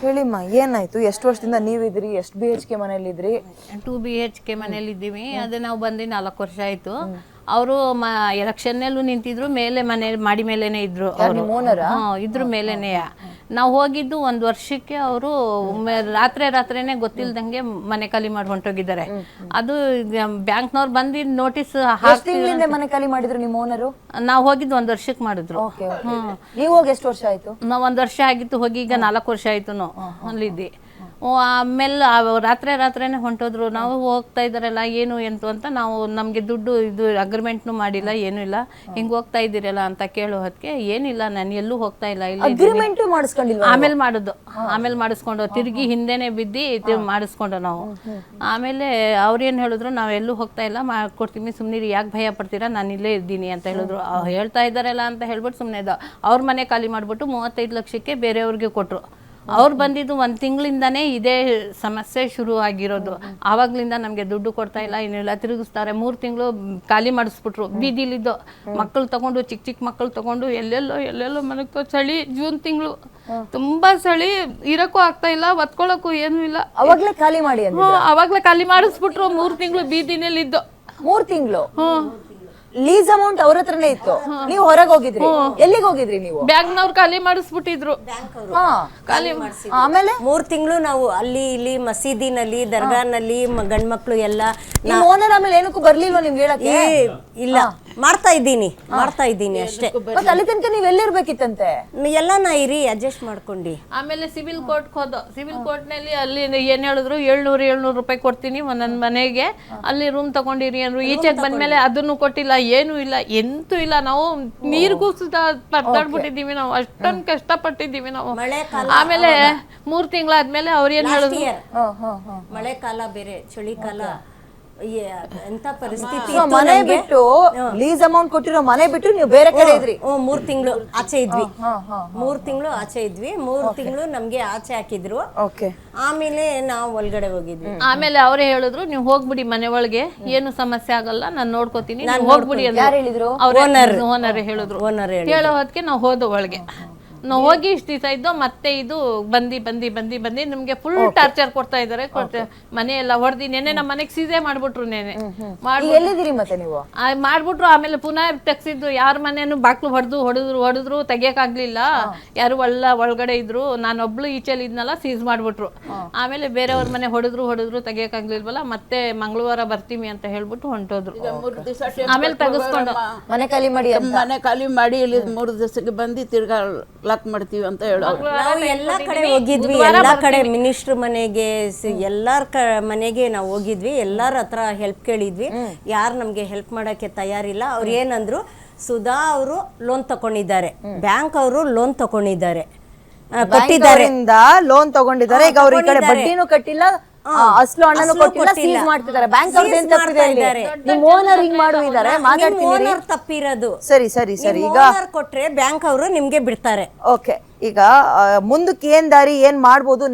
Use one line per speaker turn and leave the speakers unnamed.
ಹೇಳಿಮ್ಮ ಏನಾಯ್ತು? ಎಷ್ಟು ವರ್ಷದಿಂದ ನೀವಿದ್ರಿ ಎಷ್ಟು ಬಿ ಎಚ್ ಕೆ ಮನೇಲಿ ಇದ್ರಿ
ಟು ಬಿ ಎಚ್ ಕೆ ಮನೇಲಿ ಇದ್ದೀವಿ ಅದು ನಾವು ಬಂದು ನಾಲ್ಕು ವರ್ಷ ಆಯ್ತು. ಅವರು ಮ ಎಲೆಕ್ಷನ್ನಲ್ಲೂ ನಿಂತಿದ್ರು ಮೇಲೆ ಮನೆ ಮಾಡಿ ಮೇಲೇನೆ ಇದ್ರು ಅವರು. ಹ್ಮ್, ಇದ್ರು ಮೇಲೇನೆ ನಾವು ಹೋಗಿದ್ದು ಒಂದು ವರ್ಷಕ್ಕೆ ಅವರು ರಾತ್ರಿ ರಾತ್ರಿನೇ ಗೊತ್ತಿಲ್ದಂಗೆ ಮನೆ ಖಾಲಿ ಮಾಡಿ ಹೊಂಟೋಗಿದ್ದಾರೆ. ಅದು ಬ್ಯಾಂಕ್ನವ್ರು ಬಂದು ನೋಟಿಸ್
ಮನೆ ಖಾಲಿ ಮಾಡಿದ್ರು ನಿಮ್ಮ ಓನರು
ನಾವು ಹೋಗಿದ್ದು ಒಂದು ವರ್ಷಕ್ಕೆ ಮಾಡಿದ್ರು.
ಹ್ಮ್. ನೀವು ಹೋಗಿ ಎಷ್ಟು ವರ್ಷ ಆಯ್ತು?
ನಾವು ಒಂದು ವರ್ಷ ಆಗಿತ್ತು ಹೋಗಿ ಈಗ ನಾಲ್ಕು ವರ್ಷ ಆಯ್ತು ನಾವು ಅಲ್ಲಿದ್ದಿ ಆಮೇಲೆ ರಾತ್ರಿ ರಾತ್ರಿನೇ ಹೊಂಟೋದ್ರು. ನಾವು ಹೋಗ್ತಾ ಇದ್ದಾರಲ್ಲ ಏನು ಎಂತು ಅಂತ ನಾವು ನಮಗೆ ದುಡ್ಡು ಇದು ಅಗ್ರಿಮೆಂಟ್ನು ಮಾಡಿಲ್ಲ ಏನೂ ಇಲ್ಲ. ಹಿಂಗೆ ಹೋಗ್ತಾ ಇದ್ದೀರಲ್ಲ ಅಂತ ಕೇಳೋ ಹೊತ್ತಿಗೆ ಏನಿಲ್ಲ ನಾನು ಎಲ್ಲೂ ಹೋಗ್ತಾ ಇಲ್ಲ ಇಲ್ಲಿ
ಅಗ್ರಿಮೆಂಟ್ ಮಾಡಿಸ್ಕೊಂಡಿಲ್ಲ
ಆಮೇಲೆ ಮಾಡೋದು. ಆಮೇಲೆ ಮಾಡಿಸ್ಕೊಂಡು ತಿರುಗಿ ಹಿಂದೆನೆ ಬಿದ್ದು ಇದು ಮಾಡಿಸ್ಕೊಂಡು ನಾವು. ಆಮೇಲೆ ಅವ್ರೇನು ಹೇಳಿದ್ರು ನಾವು ಎಲ್ಲೂ ಹೋಗ್ತಾ ಇಲ್ಲ ಮಾಡ್ಕೊಡ್ತೀವಿ ಸುಮ್ಮನೆ ಯಾಕೆ ಭಯ ಪಡ್ತೀರಾ ನಾನು ಇಲ್ಲೇ ಇದ್ದೀನಿ ಅಂತ ಹೇಳಿದ್ರು. ಹೇಳ್ತಾ ಇದ್ದಾರಲ್ಲ ಅಂತ ಹೇಳ್ಬಿಟ್ಟು ಸುಮ್ಮನೆ ಇದ್ದ. ಅವ್ರ ಮನೆ ಖಾಲಿ ಮಾಡಿಬಿಟ್ಟು ಮೂವತ್ತೈದು ಲಕ್ಷಕ್ಕೆ ಬೇರೆಯವ್ರಿಗೆ ಕೊಟ್ಟರು ಅವ್ರು ಬಂದಿದ್ದು ಒಂದು ತಿಂಗಳಿಂದನೇ ಇದೇ ಸಮಸ್ಯೆ ಶುರು ಆಗಿರೋದು ಆವಾಗ್ಲಿಂದ ನಮಗೆ ದುಡ್ಡು ಕೊಡ್ತಾ ಇಲ್ಲ ಏನಿಲ್ಲ ತಿರುಗಿಸ್ತಾರೆ. ಮೂರು ತಿಂಗಳು ಖಾಲಿ ಮಾಡಿಸ್ಬಿಟ್ರು. ಬೀದಿಲಿದ್ದು ಮಕ್ಕಳು ತಗೊಂಡು ಚಿಕ್ಕ ಚಿಕ್ಕ ಮಕ್ಕಳು ತಗೊಂಡು ಎಲ್ಲೆಲ್ಲೋ ಎಲ್ಲೆಲ್ಲೋ ಮನಕ್ಕೋ ಚಳಿ ಜೂನ್ ತಿಂಗಳು. ತುಂಬಾ ಚಳಿ ಇರಕ್ಕೂ ಆಗ್ತಾ ಇಲ್ಲ ಒತ್ಕೊಳ್ಳೋಕ್ಕೂ ಏನೂ ಇಲ್ಲ.
ಅವಾಗ್ಲೇ ಖಾಲಿ ಮಾಡಿ
ಅವಾಗ್ಲೇ ಖಾಲಿ ಮಾಡಿಸ್ಬಿಟ್ರು. ಮೂರು ತಿಂಗಳು ಬೀದಿನಲ್ಲಿದ್ದು.
ಮೂರು ತಿಂಗಳು? ಲೀಸ್ ಅಮೌಂಟ್ ಅವ್ರ ಹತ್ರನೇ ಇತ್ತು. ನೀವು ಹೊರಗೆ ಹೋಗಿದ್ರಿ. ಎಲ್ಲಿಗೆ ಹೋಗಿದ್ರಿ ನೀವು?
ಬ್ಯಾಂಕ್ನವ್ರು ಖಾಲಿ ಮಾಡಿಸ್ಬಿಟ್ಟಿದ್ರು.
ಹಾ.
ಖಾಲಿ
ಆಮೇಲೆ?
ಮೂರ್ ತಿಂಗಳು ನಾವು ಅಲ್ಲಿ ಇಲ್ಲಿ ಮಸೀದಿನಲ್ಲಿ ದರ್ಗಾನಲ್ಲಿ ಗಂಡ್ ಮಕ್ಳು ಎಲ್ಲ
ನಿಮ್ ಓನರ್ ಆಮೇಲೆ ಏನಕ್ಕೂ ಬರ್ಲಿಲ್ವಾ ನಿಮ್ಗೆ ಹೇಳಕ್ಕೆ?
ಏ ಇಲ್ಲ. ಮಾಡ್ತಾ ಇದ್ದೀನಿ ಮಾಡ್ತಾ ಇದ್ದೀನಿ ಅಷ್ಟೇ.
ಮತ್ತೆ ಅಲ್ಲಿ ತನಕ ನೀವ್ ಎಲ್ಲಿರ್ಬೇಕಿತ್ತಂತೆ?
ಎಲ್ಲ ನಾ ಇರಿ ಅಡ್ಜಸ್ಟ್ ಮಾಡ್ಕೊಂಡಿ.
ಆಮೇಲೆ ಸಿವಿಲ್ ಕೋರ್ಟ್ ಹೋದ ಸಿವಿಲ್ ಕೋರ್ಟ್ನಲ್ಲಿ ಅಲ್ಲಿ ಏನ್ ಹೇಳಿದ್ರು? ಏಳ್ನೂರು ಏಳ್ನೂರು ರೂಪಾಯಿ ಕೊಡ್ತೀನಿ ಒಂದೊಂದ್ ಮನೆಗೆ. ಅಲ್ಲಿ ರೂಮ್ ತಗೊಂಡಿರಿ ಅಂದ್ರು. ಈಚೆಗೆ ಬಂದ್ಮೇಲೆ ಅದನ್ನು ಕೊಟ್ಟಿಲ್ಲ ಏನು ಇಲ್ಲ ಎಂತೂ ಇಲ್ಲ. ನಾವು ನೀರಿಗೂ ಸುತ ಪರ್ದಾಡ್ಬಿಟ್ಟಿದೀವಿ ನಾವು ಅಷ್ಟೊಂದು ಕಷ್ಟಪಟ್ಟಿದ್ದೀವಿ ನಾವು. ಆಮೇಲೆ ಮೂರ್ ತಿಂಗಳಾದ್ಮೇಲೆ ಅವ್ರು ಏನ್ ಹೇಳಿದ್ರು?
ಹಾ ಹಾ ಹಾ
ಮಳೆಕಾಲ ಬೇರೆ ಚಳಿಕಾಲ ಎಂತ ಪರಿಸ್ಥಿತಿ
ಮನೆ ಬಿಟ್ಟು ಲೀಸ್ ಅಮೌಂಟ್ ಕೊಟ್ಟಿರೋ ಮನೆ ಬಿಟ್ಟು ನೀವು ಬೇರೆ ಕಡೆ ಇದ್ರಿ?
ಹ್ಞೂ ಮೂರ್ ತಿಂಗಳು ಆಚೆ ಇದ್ವಿ.
ಹಾ ಹಾ
ಮೂರ್ ತಿಂಗಳು ಆಚೆ ಇದ್ವಿ. ಮೂರ್ ತಿಂಗಳು ನಮ್ಗೆ ಆಚೆ ಹಾಕಿದ್ರು.
ಓಕೆ
ಆಮೇಲೆ ನಾವು ಒಳಗಡೆ ಹೋಗಿದ್ವಿ.
ಆಮೇಲೆ ಅವರೇ ಹೇಳಿದ್ರು ನೀವು ಹೋಗ್ಬಿಡಿ ಮನೆ ಒಳಗೆ. ಏನು ಸಮಸ್ಯೆ ಆಗಲ್ಲ ನಾನು ನೋಡ್ಕೋತೀನಿ. ನೀವು ಹೋಗ್ಬಿಡಿ
ಅಂತ ಹೇಳಿದ್ರು?
ಅವ್ರ ಓನರ್ ಹೇಳಿದ್ರು
ಓನರ್
ಹೇಳೋ ಹೊತ್ತಿಗೆ ನಾವು ಹೋದ ಒಳಗೆ. ನಾವು ಹೋಗಿ ಇಷ್ಟು ದಿವಸ ಇದ್ದು ಮತ್ತೆ ಇದು ಬಂದಿ ಬಂದಿ ಬಂದಿ ಬಂದಿ ನಿಮ್ಗೆ ಫುಲ್ ಟಾರ್ಚರ್ ಕೊಡ್ತಾ ಇದಾರೆ. ಕೊಡ್ತಾ- ಮನೆ ಎಲ್ಲ ಹೊಡೆದಿ ನೆನೆ ನಮ್ಮ ಮನೆಗೆ ಸೀಸೆ ಮಾಡ್ಬಿಟ್ರು ನೆನೆ
ಎಲ್ಲಿದ್ದೀರಿ ಮತ್ತೆ ನೀವು?
ಮಾಡ್ಬಿಟ್ರು ಆಮೇಲೆ ಪುನಃ ತೆಗ್ಸಿದ್ರು ಯಾರ ಮನೇನು ಬಾಕ್ಲು ಹೊಡೆದು ಹೊಡೆದ್ರು ಹೊಡೆದ್ರು ತೆಗಿಯಕ್ಕಾಗ್ಲಿಲ್ಲ. ಯಾರು ಒಳ್ಳ ಒಳಗಡೆ ಇದ್ರು. ನಾನೊಬ್ಳು ಈಚೆಲಿ ಇದ್ನಲ್ಲ ಸೀಸ್ ಮಾಡ್ಬಿಟ್ರು. ಆಮೇಲೆ ಬೇರೆಯವ್ರ ಮನೆ ಹೊಡೆದ್ರು ಹೊಡೆದ್ರು ತೆಗಿಯಕ್ಕಾಗ್ಲಿಲ್ವಲ್ಲ ಮತ್ತೆ ಮಂಗಳವಾರ ಬರ್ತೀವಿ ಅಂತ ಹೇಳ್ಬಿಟ್ಟು ಹೊಂಟೋದ್ರು. ಆಮೇಲೆ ತೆಗೆಸ್ಕೊಂಡು.
ಮನೆ ಖಾಲಿ ಮಾಡಿ
ಮನೆ ಖಾಲಿ ಮಾಡಿ ಇಲ್ಲಿ ಮೂರು ದಿವಸಕ್ಕೆ ಬಂದು ತಿರ್ಗಾ ಲಾಕ್ ಮಾಡ್ತೀವಿ ಅಂತ ಹೇಳೋರು
ನಾವು ಎಲ್ಲಾ ಕಡೆ ಹೋಗಿದ್ವಿ. ಎಲ್ಲ ಕಡೆ ಮಿನಿಸ್ಟ್ರ್ ಮನೆಗೆ ಎಲ್ಲಾರ ಕ ಮನೆಗೆ ನಾವು ಹೋಗಿದ್ವಿ. ಎಲ್ಲಾರ ಹತ್ರ ಹೆಲ್ಪ್ ಕೇಳಿದ್ವಿ. ಯಾರು ನಮ್ಗೆ ಹೆಲ್ಪ್ ಮಾಡಕ್ಕೆ ತಯಾರಿಲ್ಲ. ಅವ್ರು ಏನಂದ್ರು ಸುಧಾ ಅವರು ಲೋನ್ ತಗೊಂಡಿದ್ದಾರೆ ಬ್ಯಾಂಕ್ ಅವರು ಲೋನ್ ತಗೊಂಡಿದ್ದಾರೆ ಕೊಟ್ಟಿದ್ದಾರೆ.
ಲೋನ್ ತಗೊಂಡಿದ್ದಾರೆ. ಈಗ ಅವ್ರ ಈ ಕಡೆ ಬಡ್ಡಿನೂ ಕಟ್ಟಿಲ್ಲ. ಅಸ್ಲು ಹಣನೂ
ಅಸ್ಲು
ಕೊಟ್ಟಿಲ್ಲ. ಸೀಸ್ ಮಾಡ್ತಿದ್ದಾರೆ. ಬ್ಯಾಂಕ್ ಅವ್ರದ್ದು ಏನ್ ತಪ್ಪಿದೆ
ಇಲ್ಲಿ.
ನಿಮ್ ಓನರ್ ಹಿಂಗ್ ಮಾಡುವಿದ್ದಾರೆ ಮಾತಾಡ್ತೀನಿ
ಓನರ್ ತಪ್ಪಿರೋದು.
ಸರಿ ಸರಿ ಸರಿ. ಈಗ
ಓನರ್ ಕೊಟ್ರೆ ಬ್ಯಾಂಕ್ ಅವರು ನಿಮ್ಗೆ ಬಿಡ್ತಾರೆ.
ಓಕೆ. ಈಗ ಮುಂದಕ್ಕೆ ಏನ್ ದಾರಿ ಏನ್ ಮಾಡ್ಬೋದು